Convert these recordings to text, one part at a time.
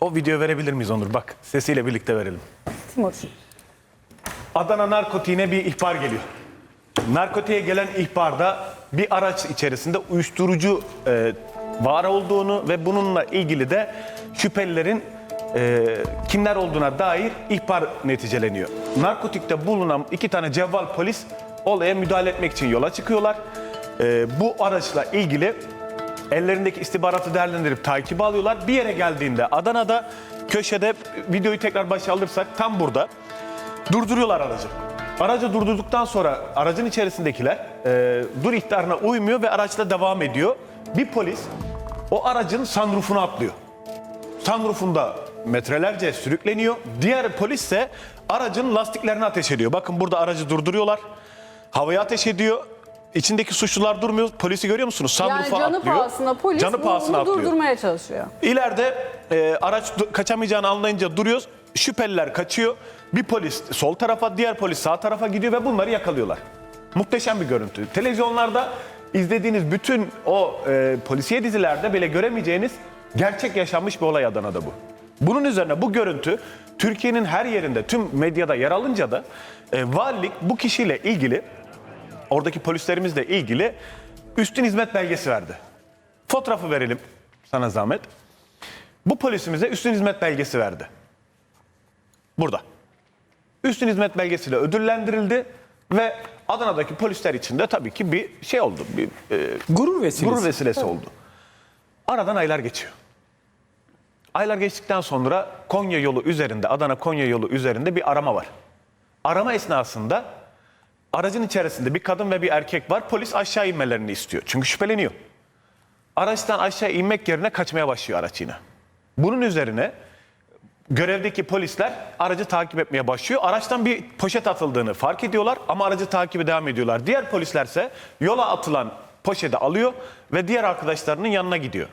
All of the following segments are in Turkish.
O video verebilir miyiz Onur? Bak sesiyle birlikte verelim. Timur. Adana narkotiğine bir ihbar geliyor. Narkotiğe gelen ihbarda bir araç içerisinde uyuşturucu e, var olduğunu ve bununla ilgili de şüphelilerin e, kimler olduğuna dair ihbar neticeleniyor. Narkotikte bulunan iki tane cevval polis olaya müdahale etmek için yola çıkıyorlar. E, bu araçla ilgili ellerindeki istihbaratı değerlendirip takibi alıyorlar. Bir yere geldiğinde Adana'da köşede videoyu tekrar başa alırsak tam burada Durduruyorlar aracı. Aracı durdurduktan sonra aracın içerisindekiler e, dur ihtarına uymuyor ve araçla devam ediyor. Bir polis o aracın sunroofuna atlıyor. Sunroofunda metrelerce sürükleniyor. Diğer polis ise aracın lastiklerine ateş ediyor. Bakın burada aracı durduruyorlar. Havaya ateş ediyor. İçindeki suçlular durmuyor. Polisi görüyor musunuz? Yani Sunroof'a canı atlıyor. pahasına polis Canı pahasına bunu atlıyor. durdurmaya çalışıyor. İleride e, araç kaçamayacağını anlayınca duruyoruz. Şüpheliler kaçıyor. Bir polis sol tarafa, diğer polis sağ tarafa gidiyor ve bunları yakalıyorlar. Muhteşem bir görüntü. Televizyonlarda izlediğiniz bütün o e, polisiye dizilerde bile göremeyeceğiniz gerçek yaşanmış bir olay Adana'da bu. Bunun üzerine bu görüntü Türkiye'nin her yerinde, tüm medyada yer alınca da e, valilik bu kişiyle ilgili, oradaki polislerimizle ilgili üstün hizmet belgesi verdi. Fotoğrafı verelim sana zahmet. Bu polisimize üstün hizmet belgesi verdi. Burada. Üstün hizmet belgesiyle ödüllendirildi ve Adana'daki polisler için de tabii ki bir şey oldu. Bir e, Gurur vesilesi. gurur vesilesi oldu. Aradan aylar geçiyor. Aylar geçtikten sonra Konya yolu üzerinde, Adana Konya yolu üzerinde bir arama var. Arama esnasında aracın içerisinde bir kadın ve bir erkek var. Polis aşağı inmelerini istiyor. Çünkü şüpheleniyor. Araçtan aşağı inmek yerine kaçmaya başlıyor araç yine. Bunun üzerine görevdeki polisler aracı takip etmeye başlıyor. Araçtan bir poşet atıldığını fark ediyorlar ama aracı takibe devam ediyorlar. Diğer polislerse yola atılan poşeti alıyor ve diğer arkadaşlarının yanına gidiyor.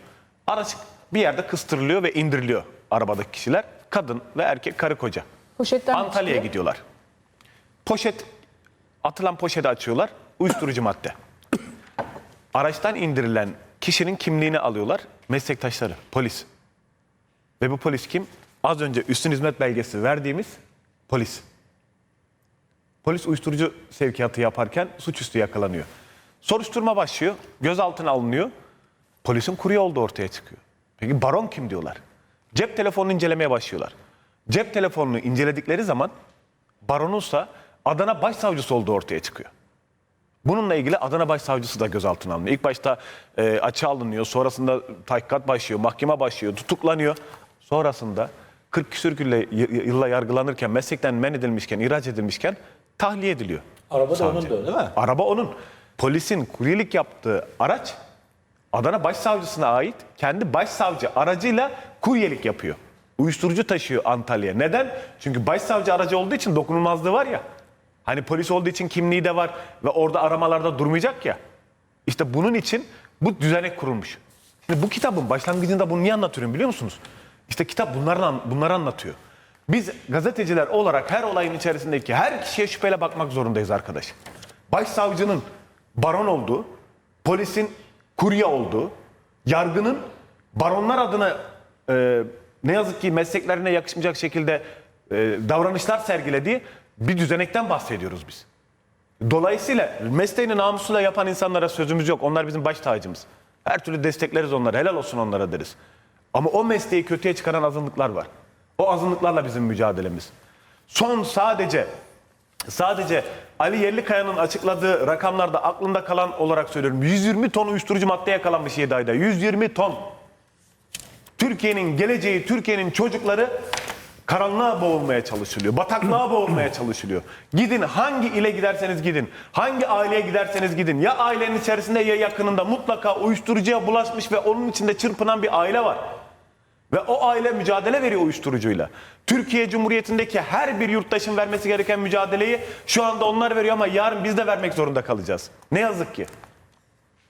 Araç bir yerde kıstırılıyor ve indiriliyor arabadaki kişiler. Kadın ve erkek karı koca. Poşetten Antalya'ya çıkıyor? gidiyorlar. Poşet, atılan poşeti açıyorlar. Uyuşturucu madde. Araçtan indirilen kişinin kimliğini alıyorlar. Meslektaşları, polis. Ve bu polis kim? Az önce üstün hizmet belgesi verdiğimiz polis. Polis uyuşturucu sevkiyatı yaparken suçüstü yakalanıyor. Soruşturma başlıyor, gözaltına alınıyor. Polisin kurye olduğu ortaya çıkıyor. Peki baron kim diyorlar? Cep telefonunu incelemeye başlıyorlar. Cep telefonunu inceledikleri zaman baronunsa Adana Başsavcısı olduğu ortaya çıkıyor. Bununla ilgili Adana Başsavcısı da gözaltına alınıyor. İlk başta e, açığa alınıyor, sonrasında tahkikat başlıyor, mahkeme başlıyor, tutuklanıyor. Sonrasında 40 küsür yılla yargılanırken, meslekten men edilmişken, ihraç edilmişken tahliye ediliyor. Araba da onun da değil mi? Araba onun. Polisin kuryelik yaptığı araç Adana Başsavcısına ait kendi başsavcı aracıyla kuryelik yapıyor. Uyuşturucu taşıyor Antalya'ya. Neden? Çünkü başsavcı aracı olduğu için dokunulmazlığı var ya. Hani polis olduğu için kimliği de var ve orada aramalarda durmayacak ya. İşte bunun için bu düzenek kurulmuş. Şimdi bu kitabın başlangıcında bunu niye anlatıyorum biliyor musunuz? İşte kitap bunları, bunları anlatıyor. Biz gazeteciler olarak her olayın içerisindeki her kişiye şüpheyle bakmak zorundayız arkadaş. Başsavcının baron olduğu, polisin kurye olduğu, yargının baronlar adına e, ne yazık ki mesleklerine yakışmayacak şekilde e, davranışlar sergilediği bir düzenekten bahsediyoruz biz. Dolayısıyla mesleğini namusuyla yapan insanlara sözümüz yok. Onlar bizim baş tacımız. Her türlü destekleriz onları. Helal olsun onlara deriz. Ama o mesleği kötüye çıkaran azınlıklar var. O azınlıklarla bizim mücadelemiz. Son sadece sadece Ali Yerlikaya'nın açıkladığı rakamlarda aklında kalan olarak söylüyorum. 120 ton uyuşturucu madde yakalanmış 7 ayda. 120 ton. Türkiye'nin geleceği, Türkiye'nin çocukları karanlığa boğulmaya çalışılıyor. Bataklığa boğulmaya çalışılıyor. Gidin hangi ile giderseniz gidin. Hangi aileye giderseniz gidin. Ya ailenin içerisinde ya yakınında mutlaka uyuşturucuya bulaşmış ve onun içinde çırpınan bir aile var. Ve o aile mücadele veriyor uyuşturucuyla. Türkiye Cumhuriyeti'ndeki her bir yurttaşın vermesi gereken mücadeleyi şu anda onlar veriyor ama yarın biz de vermek zorunda kalacağız. Ne yazık ki.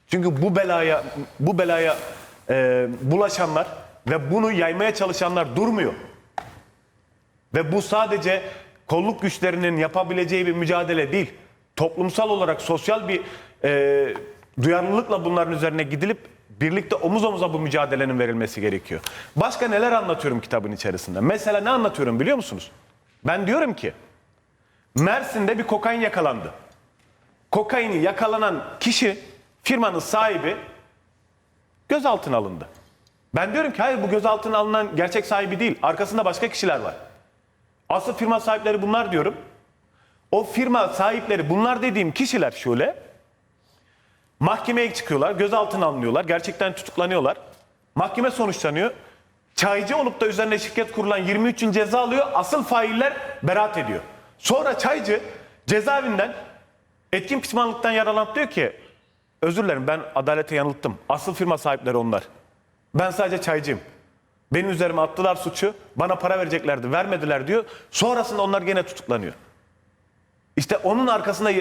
Çünkü bu belaya bu belaya e, bulaşanlar ve bunu yaymaya çalışanlar durmuyor. Ve bu sadece kolluk güçlerinin yapabileceği bir mücadele değil. Toplumsal olarak sosyal bir e, duyarlılıkla bunların üzerine gidilip birlikte omuz omuza bu mücadelenin verilmesi gerekiyor. Başka neler anlatıyorum kitabın içerisinde? Mesela ne anlatıyorum biliyor musunuz? Ben diyorum ki Mersin'de bir kokain yakalandı. Kokaini yakalanan kişi firmanın sahibi gözaltına alındı. Ben diyorum ki hayır bu gözaltına alınan gerçek sahibi değil. Arkasında başka kişiler var. Asıl firma sahipleri bunlar diyorum. O firma sahipleri bunlar dediğim kişiler şöyle. Mahkemeye çıkıyorlar, gözaltına alınıyorlar, gerçekten tutuklanıyorlar. Mahkeme sonuçlanıyor. Çaycı olup da üzerine şirket kurulan 23 yıl ceza alıyor. Asıl failler beraat ediyor. Sonra çaycı cezaevinden etkin pişmanlıktan yaralanıp diyor ki özür dilerim ben adalete yanılttım. Asıl firma sahipleri onlar. Ben sadece çaycıyım. Benim üzerime attılar suçu. Bana para vereceklerdi. Vermediler diyor. Sonrasında onlar gene tutuklanıyor. İşte onun arkasında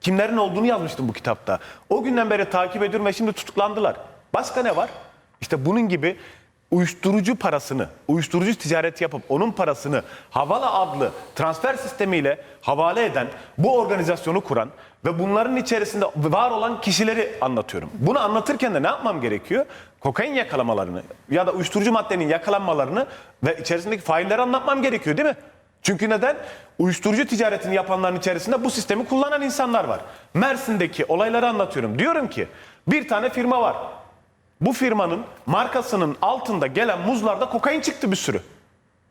kimlerin olduğunu yazmıştım bu kitapta. O günden beri takip ediyorum ve şimdi tutuklandılar. Başka ne var? İşte bunun gibi uyuşturucu parasını, uyuşturucu ticareti yapıp onun parasını Havala adlı transfer sistemiyle havale eden, bu organizasyonu kuran ve bunların içerisinde var olan kişileri anlatıyorum. Bunu anlatırken de ne yapmam gerekiyor? Kokain yakalamalarını ya da uyuşturucu maddenin yakalanmalarını ve içerisindeki failleri anlatmam gerekiyor değil mi? Çünkü neden? Uyuşturucu ticaretini yapanların içerisinde bu sistemi kullanan insanlar var. Mersin'deki olayları anlatıyorum. Diyorum ki bir tane firma var. Bu firmanın markasının altında gelen muzlarda kokain çıktı bir sürü.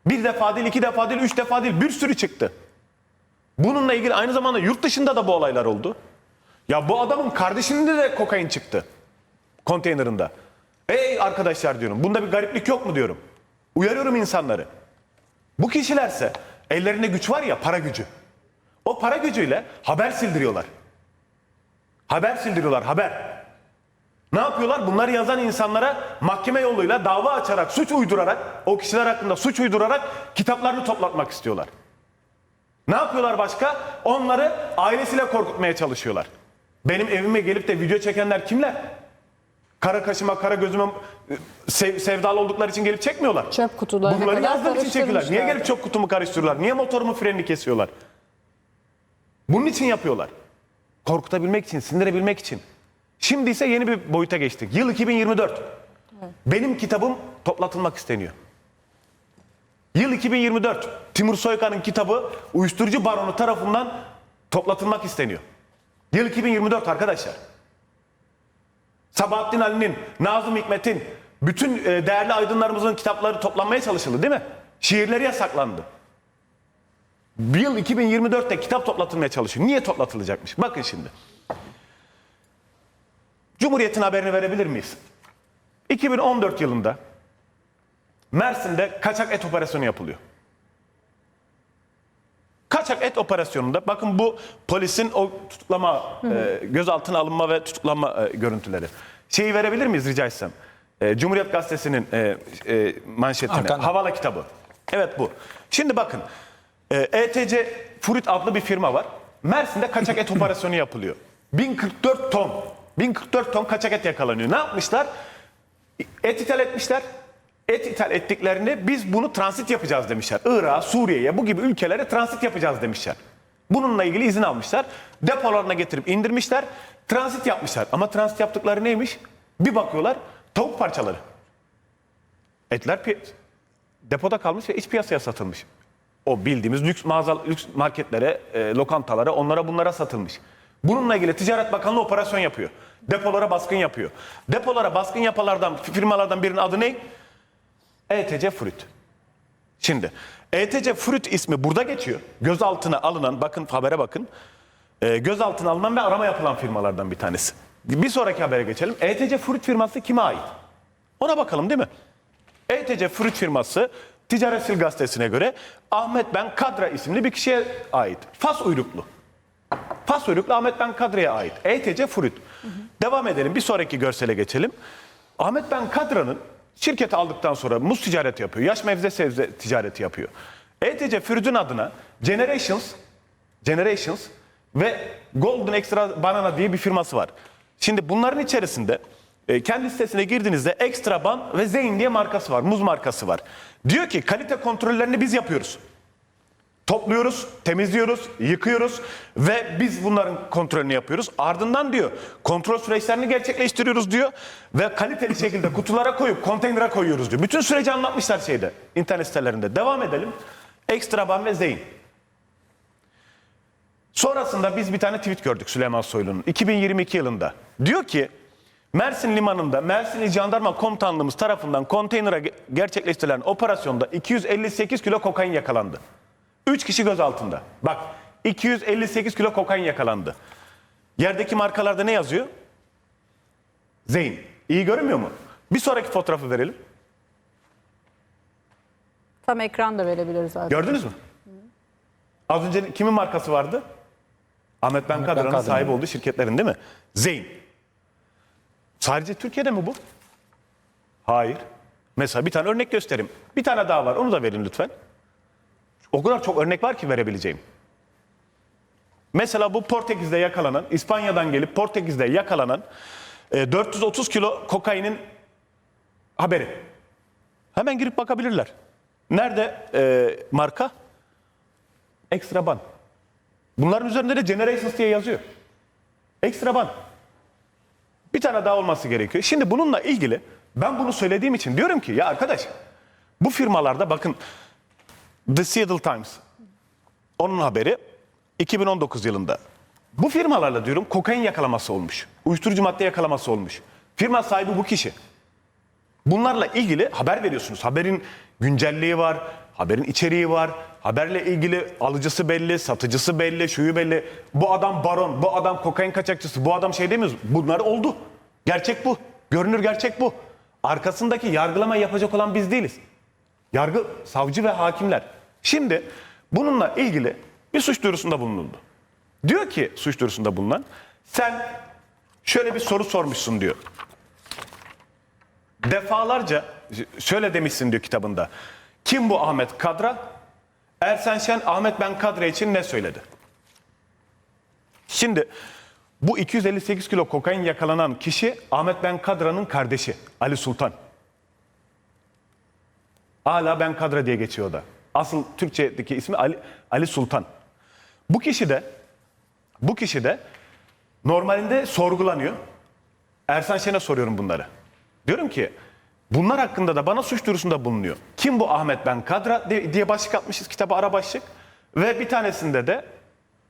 Bir defa değil, iki defa değil, üç defa değil bir sürü çıktı. Bununla ilgili aynı zamanda yurt dışında da bu olaylar oldu. Ya bu adamın kardeşinde de kokain çıktı. Konteynerında. Ey arkadaşlar diyorum bunda bir gariplik yok mu diyorum. Uyarıyorum insanları. Bu kişilerse ellerinde güç var ya para gücü. O para gücüyle haber sildiriyorlar. Haber sildiriyorlar haber. Ne yapıyorlar? Bunları yazan insanlara mahkeme yoluyla dava açarak, suç uydurarak, o kişiler hakkında suç uydurarak kitaplarını toplatmak istiyorlar. Ne yapıyorlar başka? Onları ailesiyle korkutmaya çalışıyorlar. Benim evime gelip de video çekenler kimler? Kara kaşıma, kara gözüme e, sev, sevdalı oldukları için gelip çekmiyorlar. Çöp kutularına Bunları yazdığım için çekiyorlar. Niye gelip çöp kutumu karıştırıyorlar? Niye motorumun frenini kesiyorlar? Bunun için yapıyorlar. Korkutabilmek için, sindirebilmek için. Şimdi ise yeni bir boyuta geçtik. Yıl 2024. Benim kitabım toplatılmak isteniyor. Yıl 2024. Timur Soykan'ın kitabı uyuşturucu baronu tarafından toplatılmak isteniyor. Yıl 2024 arkadaşlar. Sabahattin Ali'nin, Nazım Hikmet'in, bütün e, değerli aydınlarımızın kitapları toplanmaya çalışıldı değil mi? Şiirleri yasaklandı. Yıl 2024'te kitap toplatılmaya çalışıyor. Niye toplatılacakmış? Bakın şimdi. Cumhuriyet'in haberini verebilir miyiz? 2014 yılında Mersin'de kaçak et operasyonu yapılıyor. Kaçak et operasyonunda bakın bu polisin o tutuklama, e, gözaltına alınma ve tutuklanma e, görüntüleri. Şeyi verebilir miyiz rica etsem? E, Cumhuriyet Gazetesi'nin e, e, manşetine. Arkanda. Havala kitabı. Evet bu. Şimdi bakın. E, ETC Fruit adlı bir firma var. Mersin'de kaçak et operasyonu yapılıyor. 1044 ton. 1044 ton kaçak et yakalanıyor. Ne yapmışlar? Et ithal etmişler. Et ithal ettiklerini biz bunu transit yapacağız demişler. Irak'a, Suriye'ye bu gibi ülkelere transit yapacağız demişler. Bununla ilgili izin almışlar. Depolarına getirip indirmişler. Transit yapmışlar. Ama transit yaptıkları neymiş? Bir bakıyorlar tavuk parçaları. Etler depoda kalmış ve iç piyasaya satılmış. O bildiğimiz lüks mağaza, lüks marketlere, e, lokantalara, onlara bunlara satılmış. Bununla ilgili Ticaret Bakanlığı operasyon yapıyor. Depolara baskın yapıyor. Depolara baskın yapalardan, firmalardan birinin adı ne? ETC Fruit. Şimdi ETC Fruit ismi burada geçiyor. Gözaltına alınan, bakın habere bakın. E, gözaltına alınan ve arama yapılan firmalardan bir tanesi. Bir sonraki habere geçelim. ETC Fruit firması kime ait? Ona bakalım değil mi? ETC Fruit firması Ticaret Sil Gazetesi'ne göre Ahmet Ben Kadra isimli bir kişiye ait. Fas uyruklu. Fas uyruklu Ahmet Ben Kadra'ya ait. ETC Fruit. Devam edelim. Bir sonraki görsele geçelim. Ahmet Ben Kadra'nın şirketi aldıktan sonra muz ticareti yapıyor. Yaş mevze sebze ticareti yapıyor. ETC Fruit'ün adına Generations Generations ve Golden Extra Banana diye bir firması var. Şimdi bunların içerisinde e, kendi sitesine girdiğinizde Extra Ban ve Zeyn diye markası var. Muz markası var. Diyor ki kalite kontrollerini biz yapıyoruz. Topluyoruz, temizliyoruz, yıkıyoruz ve biz bunların kontrolünü yapıyoruz. Ardından diyor kontrol süreçlerini gerçekleştiriyoruz diyor ve kaliteli şekilde kutulara koyup konteynere koyuyoruz diyor. Bütün süreci anlatmışlar şeyde internet sitelerinde. Devam edelim. Ekstraban ve Zeyn. Sonrasında biz bir tane tweet gördük Süleyman Soylu'nun 2022 yılında. Diyor ki Mersin Limanı'nda Mersin İl Jandarma Komutanlığımız tarafından konteynere ge- gerçekleştirilen operasyonda 258 kilo kokain yakalandı. 3 kişi gözaltında. Bak 258 kilo kokain yakalandı. Yerdeki markalarda ne yazıyor? Zeyn. İyi görünmüyor mu? Bir sonraki fotoğrafı verelim. Tam ekran da verebiliriz zaten. Gördünüz mü? Az önce kimin markası vardı? Ahmet Ben Kadra'nın Kadra. sahibi olduğu şirketlerin değil mi? Zeyn. Sadece Türkiye'de mi bu? Hayır. Mesela bir tane örnek göstereyim. Bir tane daha var. Onu da verin lütfen. O kadar çok örnek var ki verebileceğim. Mesela bu Portekiz'de yakalanan, İspanya'dan gelip Portekiz'de yakalanan e, 430 kilo kokainin haberi. Hemen girip bakabilirler. Nerede e, marka? Extra Ban. Bunların üzerinde de Generations diye yazıyor. Extra Ban. Bir tane daha olması gerekiyor. Şimdi bununla ilgili ben bunu söylediğim için diyorum ki ya arkadaş bu firmalarda bakın The Seattle Times onun haberi 2019 yılında. Bu firmalarla diyorum kokain yakalaması olmuş. Uyuşturucu madde yakalaması olmuş. Firma sahibi bu kişi. Bunlarla ilgili haber veriyorsunuz. Haberin güncelliği var, haberin içeriği var, haberle ilgili alıcısı belli, satıcısı belli, şuyu belli. Bu adam baron, bu adam kokain kaçakçısı, bu adam şey demiyoruz. Bunlar oldu. Gerçek bu. Görünür gerçek bu. Arkasındaki yargılama yapacak olan biz değiliz. Yargı, savcı ve hakimler. Şimdi bununla ilgili bir suç duyurusunda bulunuldu. Diyor ki suç duyurusunda bulunan sen şöyle bir soru sormuşsun diyor defalarca şöyle demişsin diyor kitabında. Kim bu Ahmet Kadra? Ersen Şen Ahmet Ben Kadra için ne söyledi? Şimdi bu 258 kilo kokain yakalanan kişi Ahmet Ben Kadra'nın kardeşi Ali Sultan. Hala Ben Kadra diye geçiyor da. Asıl Türkçedeki ismi Ali, Ali Sultan. Bu kişi de bu kişi de normalinde sorgulanıyor. Ersan Şen'e soruyorum bunları. Diyorum ki bunlar hakkında da bana suç duyurusunda bulunuyor. Kim bu Ahmet Ben Kadra diye başlık atmışız kitaba ara başlık. Ve bir tanesinde de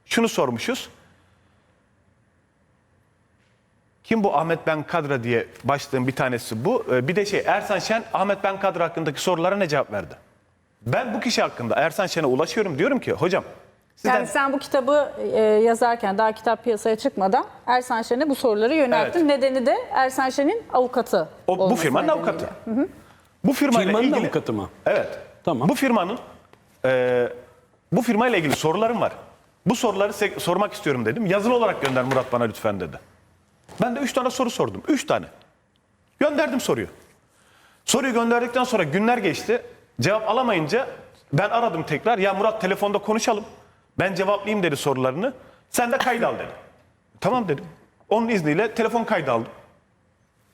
şunu sormuşuz. Kim bu Ahmet Ben Kadra diye başlığın bir tanesi bu. Ee, Bir de şey Ersan Şen Ahmet Ben Kadra hakkındaki sorulara ne cevap verdi? Ben bu kişi hakkında Ersan Şen'e ulaşıyorum diyorum ki hocam sizden Yani sen bu kitabı e, yazarken daha kitap piyasaya çıkmadan Ersan Şen'e bu soruları yönelttin. Evet. Nedeni de Ersan Şen'in avukatı o, bu firmanın nedeniyle. avukatı. Bu firmayla Firmanın ilgili avukatı mı? Evet. Tamam. Bu firmanın e, bu firmayla ilgili sorularım var. Bu soruları sormak istiyorum dedim. Yazılı olarak gönder Murat bana lütfen dedi. Ben de üç tane soru sordum. Üç tane. Gönderdim soruyu. Soruyu gönderdikten sonra günler geçti. Cevap alamayınca ben aradım tekrar. Ya Murat telefonda konuşalım. Ben cevaplayayım dedi sorularını. Sen de kayda al dedi. Tamam dedim. Onun izniyle telefon kaydı aldım.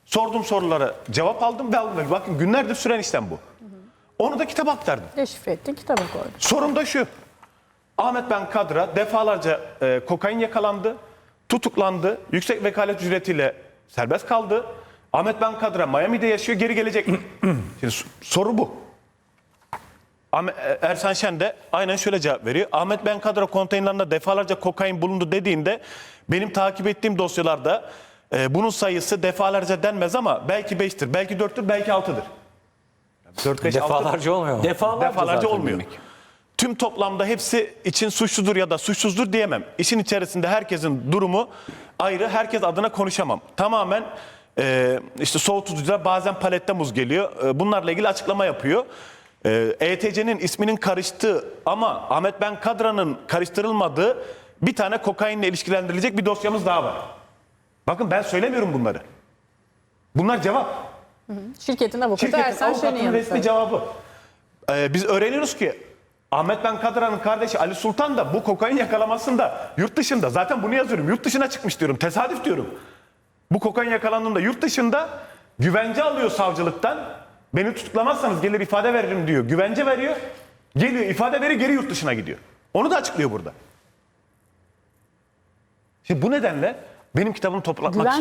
Sordum sorulara cevap aldım ve aldım. Bakın günlerdir süren işlem bu. Onu da kitaba aktardım. Deşifre ettin, kitaba koydun. Sorun da şu. Ahmet Ben Kadra defalarca e, kokain yakalandı, tutuklandı, yüksek vekalet ücretiyle serbest kaldı. Ahmet Ben Kadra Miami'de yaşıyor, geri gelecek? Şimdi soru bu. E, Ersan Şen de aynen şöyle cevap veriyor. Ahmet Ben Kadra konteynerlarında defalarca kokain bulundu dediğinde benim takip ettiğim dosyalarda e, bunun sayısı defalarca denmez ama belki 5'tir, belki 4'tür, belki 6'dır. 4, 5, 6 Defalarca olmuyor mu? Defalarca, defalarca olmuyor. demek. Tüm toplamda hepsi için suçludur ya da suçsuzdur diyemem. İşin içerisinde herkesin durumu ayrı. Herkes adına konuşamam. Tamamen e, işte soğutucular bazen palette muz geliyor. E, bunlarla ilgili açıklama yapıyor. E, ETC'nin isminin karıştığı ama Ahmet Ben Kadra'nın karıştırılmadığı bir tane kokainle ilişkilendirilecek bir dosyamız daha var. Bakın ben söylemiyorum bunları. Bunlar cevap. Şirketin avukatı Şirketin Ersan avukatının yanıtı. resmi cevabı. Ee, biz öğreniyoruz ki Ahmet Ben Kadra'nın kardeşi Ali Sultan da bu kokain yakalamasında yurt dışında zaten bunu yazıyorum. Yurt dışına çıkmış diyorum. Tesadüf diyorum. Bu kokain yakalandığında yurt dışında güvence alıyor savcılıktan. Beni tutuklamazsanız gelir ifade veririm diyor. Güvence veriyor. Geliyor ifade veriyor geri yurt dışına gidiyor. Onu da açıklıyor burada. Şimdi bu nedenle benim kitabımı toplatmak Güven...